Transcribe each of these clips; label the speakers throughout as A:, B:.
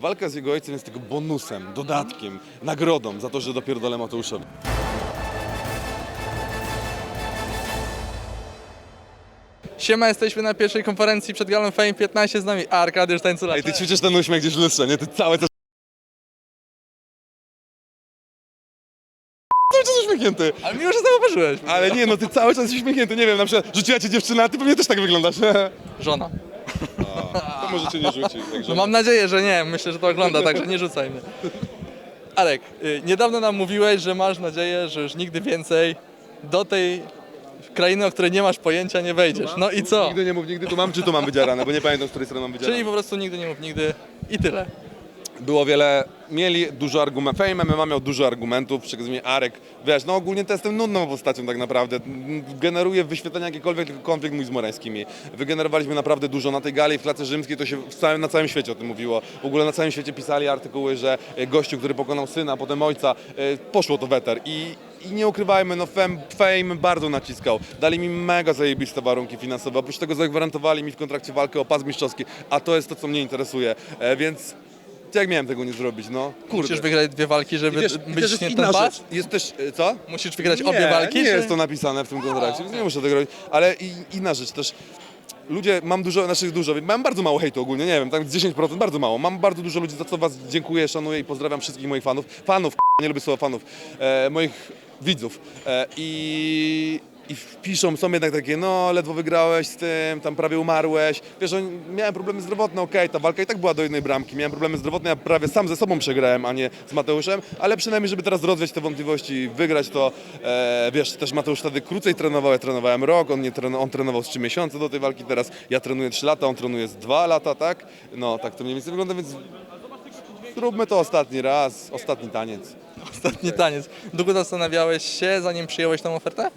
A: Walka z jego ojcem jest tylko bonusem, dodatkiem, nagrodą za to, że dopierdolę Mateuszowi.
B: Siema, jesteśmy na pierwszej konferencji przed Galą Fame 15 z nami Arkadiusz Tańcula.
A: Ej, ty ćwiczysz ten uśmiech gdzieś w lustrze, nie? Ty całe te... Cały czas uśmiechnięty.
B: Ale miło, że zauważyłeś.
A: Ale nie, no ty cały czas uśmiechnięty, nie wiem, na przykład rzuciła cię dziewczyna, a ty pewnie też tak wyglądasz.
B: Żona.
A: To może cię nie rzuci. Także...
B: No mam nadzieję, że nie. Myślę, że to ogląda, także nie rzucaj mnie. Arek, y, niedawno nam mówiłeś, że masz nadzieję, że już nigdy więcej do tej krainy, o której nie masz pojęcia, nie wejdziesz. No i co?
A: Nigdy nie mów, nigdy tu mam, czy tu mam wydzierane, bo nie pamiętam, z której strony mam wydzierane.
B: Czyli po prostu nigdy nie mów nigdy i tyle.
A: Było wiele, mieli dużo argumentów, Fame MMA miał dużo argumentów, przekazuje Arek, wiesz, no ogólnie to jestem nudną postacią tak naprawdę, generuje wyświetlenia jakiekolwiek, tylko konflikt mój z Morańskimi. Wygenerowaliśmy naprawdę dużo na tej gali w Klatce Rzymskiej, to się całym, na całym świecie o tym mówiło. W ogóle na całym świecie pisali artykuły, że e, gościu, który pokonał syna, potem ojca, e, poszło to weter i i nie ukrywajmy, no fame, fame bardzo naciskał. Dali mi mega zajebiste warunki finansowe. Oprócz tego zagwarantowali mi w kontrakcie walkę o pas mistrzowski, a to jest to, co mnie interesuje. E, więc jak miałem tego nie zrobić, no? Kurde.
B: Musisz wygrać dwie walki, żeby
A: wiesz, i
B: być
A: też jest
B: nie
A: inna
B: ten pas?
A: rzecz. Jest też, e, co?
B: Musisz wygrać
A: nie,
B: obie walki?
A: Nie
B: czy-
A: jest to napisane w tym kontrakcie, więc nie muszę tego robić. Ale i, inna rzecz też. Ludzie, mam dużo, naszych dużo, mam bardzo mało hejtu ogólnie, nie wiem, tak 10%, bardzo mało. Mam bardzo dużo ludzi, za co was dziękuję, szanuję i pozdrawiam wszystkich moich fanów. Fanów, nie lubię słowa fanów, e, moich widzów. E, I i piszą, są jednak takie, no ledwo wygrałeś z tym, tam prawie umarłeś. Wiesz, miałem problemy zdrowotne, okej, ta walka i tak była do jednej bramki. Miałem problemy zdrowotne, ja prawie sam ze sobą przegrałem, a nie z Mateuszem, ale przynajmniej, żeby teraz rozwiać te wątpliwości, wygrać to, e, wiesz, też Mateusz wtedy krócej trenował, ja trenowałem rok, on, nie treno, on trenował z 3 miesiące do tej walki, teraz ja trenuję 3 lata, on trenuje z 2 lata, tak? No, tak to mniej więcej wygląda, więc zróbmy to ostatni raz, ostatni taniec.
B: Ostatni taniec. Długo zastanawiałeś się, zanim przyjąłeś tą ofertę?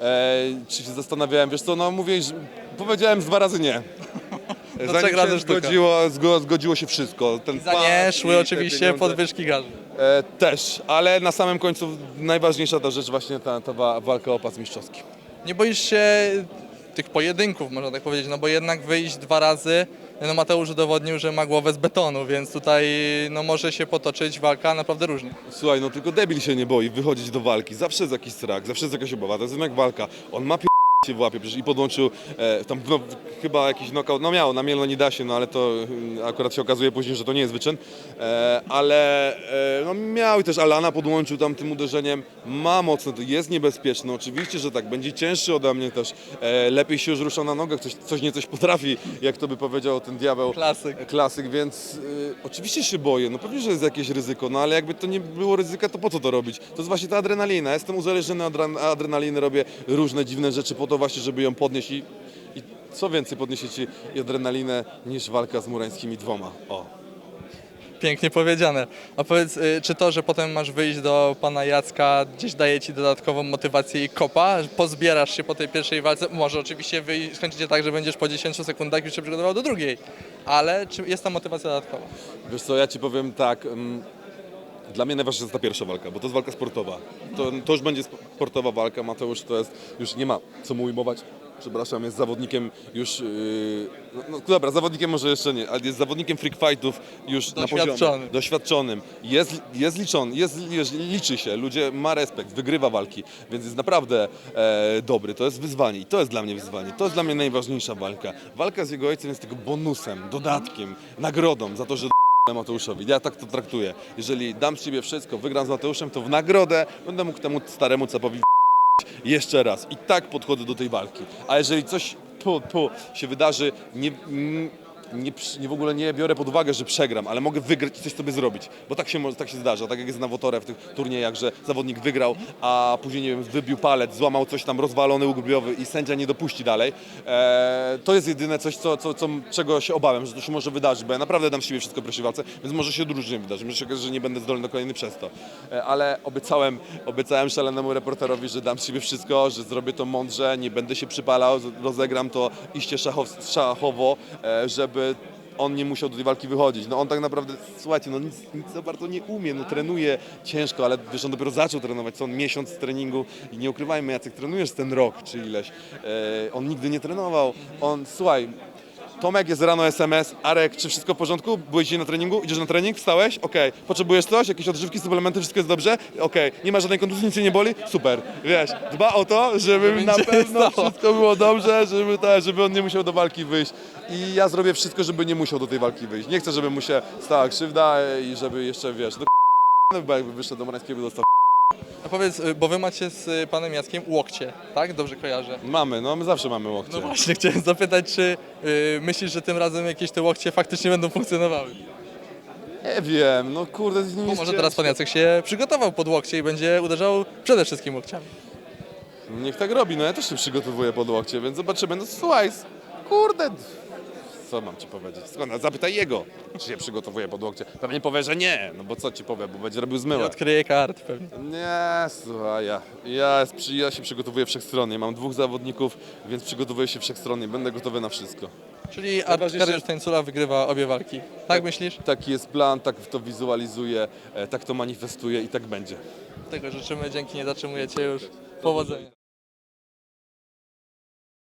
A: E, czy się zastanawiałem, wiesz co, no mówię, że powiedziałem z dwa razy nie.
B: Trzech razy
A: się
B: sztuka.
A: zgodziło, zgo, zgodziło się wszystko. Ten
B: Za
A: pas
B: nie
A: i
B: szły
A: te
B: oczywiście
A: pieniądze.
B: podwyżki garzy.
A: E, też, ale na samym końcu najważniejsza ta rzecz właśnie ta, ta wa- walka o pas mistrzowski.
B: Nie boisz się tych pojedynków, można tak powiedzieć, no bo jednak wyjść dwa razy, no Mateusz udowodnił, że ma głowę z betonu, więc tutaj no może się potoczyć walka naprawdę różnie.
A: Słuchaj, no tylko debil się nie boi wychodzić do walki. Zawsze jest jakiś strach, zawsze jest jakaś obawa. To jest jednak walka. On ma pi- się w łapie przecież i podłączył e, tam no, chyba jakiś knockout, no miał na Mielno nie da się, no ale to mm, akurat się okazuje później, że to nie jest wyczyn, e, ale e, no miał i też Alana podłączył tam tym uderzeniem, ma mocno, to jest niebezpieczne, oczywiście, że tak, będzie cięższy ode mnie też, e, lepiej się już rusza na nogach, coś, coś nie coś potrafi, jak to by powiedział ten diabeł.
B: Klasyk.
A: Klasyk, więc y, oczywiście się boję, no pewnie, że jest jakieś ryzyko, no ale jakby to nie było ryzyka, to po co to robić? To jest właśnie ta adrenalina, jestem uzależniony od adre- adrenaliny, robię różne dziwne rzeczy po to właśnie, żeby ją podnieść i, i co więcej podniesie ci adrenalinę niż walka z murańskimi dwoma. O.
B: Pięknie powiedziane. A powiedz, y, czy to, że potem masz wyjść do pana Jacka, gdzieś daje ci dodatkową motywację i kopa? Pozbierasz się po tej pierwszej walce? Może oczywiście wyjść, skończycie tak, że będziesz po 10 sekundach już się przygotował do drugiej, ale czy jest ta motywacja dodatkowa?
A: Wiesz co, ja ci powiem tak. mm, Dla mnie najważniejsza jest ta pierwsza walka, bo to jest walka sportowa. To, to już będzie sportowa walka. Mateusz to jest, już nie ma co mu ujmować. Przepraszam, jest zawodnikiem już. Yy, no, no dobra, zawodnikiem może jeszcze nie, ale jest zawodnikiem freak fightów już na poziomie.
B: Doświadczonym.
A: Doświadczonym. Jest, jest liczony, jest, jest, liczy się, ludzie ma respekt, wygrywa walki, więc jest naprawdę e, dobry. To jest wyzwanie i to jest dla mnie wyzwanie. To jest dla mnie najważniejsza walka. Walka z jego ojcem jest tylko bonusem, dodatkiem, nagrodą za to, że Mateuszowi. Ja tak to traktuję. Jeżeli dam z siebie wszystko, wygram z Mateuszem, to w nagrodę będę mógł temu staremu capowi jeszcze raz. I tak podchodzę do tej walki. A jeżeli coś tu, tu się wydarzy, nie, mm, nie, nie w ogóle nie biorę pod uwagę, że przegram, ale mogę wygrać i coś sobie zrobić. Bo tak się, tak się zdarza. Tak jak jest na Wotorę w tych turniejach, że zawodnik wygrał, a później, nie wiem, wybił palec, złamał coś tam, rozwalony łuk brwiowy i sędzia nie dopuści dalej. Eee, to jest jedyne coś, co, co, co, czego się obawiam, że to się może wydarzyć, bo ja naprawdę dam siebie wszystko pierwszej walce, więc może się różnie wydarzyć. Może się że nie będę zdolny do kolejny przez to. E, ale obiecałem, obiecałem szalonemu reporterowi, że dam z siebie wszystko, że zrobię to mądrze, nie będę się przypalał, rozegram to iście szachow, szachowo, e, żeby on nie musiał do tej walki wychodzić. No on tak naprawdę, słuchajcie, no nic, nic za bardzo nie umie, no trenuje ciężko, ale wiesz, on dopiero zaczął trenować, co on miesiąc treningu i nie ukrywajmy, Jacek, trenujesz ten rok czy ileś. E, on nigdy nie trenował, on, słuchaj, Tomek, jest rano SMS. Arek, czy wszystko w porządku? Byłeś dzisiaj na treningu? Idziesz na trening? Wstałeś? Okej. Potrzebujesz coś? Jakieś odżywki, suplementy? Wszystko jest dobrze? Okej. Nie ma żadnej kontuzji, nic cię nie boli? Super. Wiesz, dba o to, żeby na pewno wszystko było dobrze, żeby, ta, żeby on nie musiał do walki wyjść. I ja zrobię wszystko, żeby nie musiał do tej walki wyjść. Nie chcę, żeby mu się stała krzywda i żeby jeszcze, wiesz, do bo jakby wyszedł do Morańskiego, dostał
B: Powiedz, y, bo wy macie z y, panem Jackiem łokcie, tak? Dobrze kojarzę.
A: Mamy, no my zawsze mamy łokcie.
B: No właśnie, chciałem zapytać, czy y, myślisz, że tym razem jakieś te łokcie faktycznie będą funkcjonowały?
A: Nie wiem, no kurde, z nim
B: Bo
A: jest
B: może teraz
A: ciężko.
B: pan Jacek się przygotował pod łokcie i będzie uderzał przede wszystkim łokciami.
A: Niech tak robi, no ja też się przygotowuję pod łokcie, więc zobaczymy. No słuchaj, s- kurde, co mam ci powiedzieć? Skąd? Zapytaj jego, czy się przygotowuje pod łokcie. Pewnie powie, że nie, no bo co ci powie, bo będzie robił
B: Nie
A: zmyłek.
B: odkryje kart pewnie.
A: Nie, słuchaj, ja, ja, się przygotowuję wszechstronnie. Mam dwóch zawodników, więc przygotowuję się wszechstronnie. Będę gotowy na wszystko.
B: Czyli Arkadiusz Tańcula wygrywa obie walki. Tak myślisz?
A: Taki jest plan, tak to wizualizuję, e, tak to manifestuję i tak będzie.
B: Tego życzymy, dzięki, nie zatrzymujecie już. Powodzenia.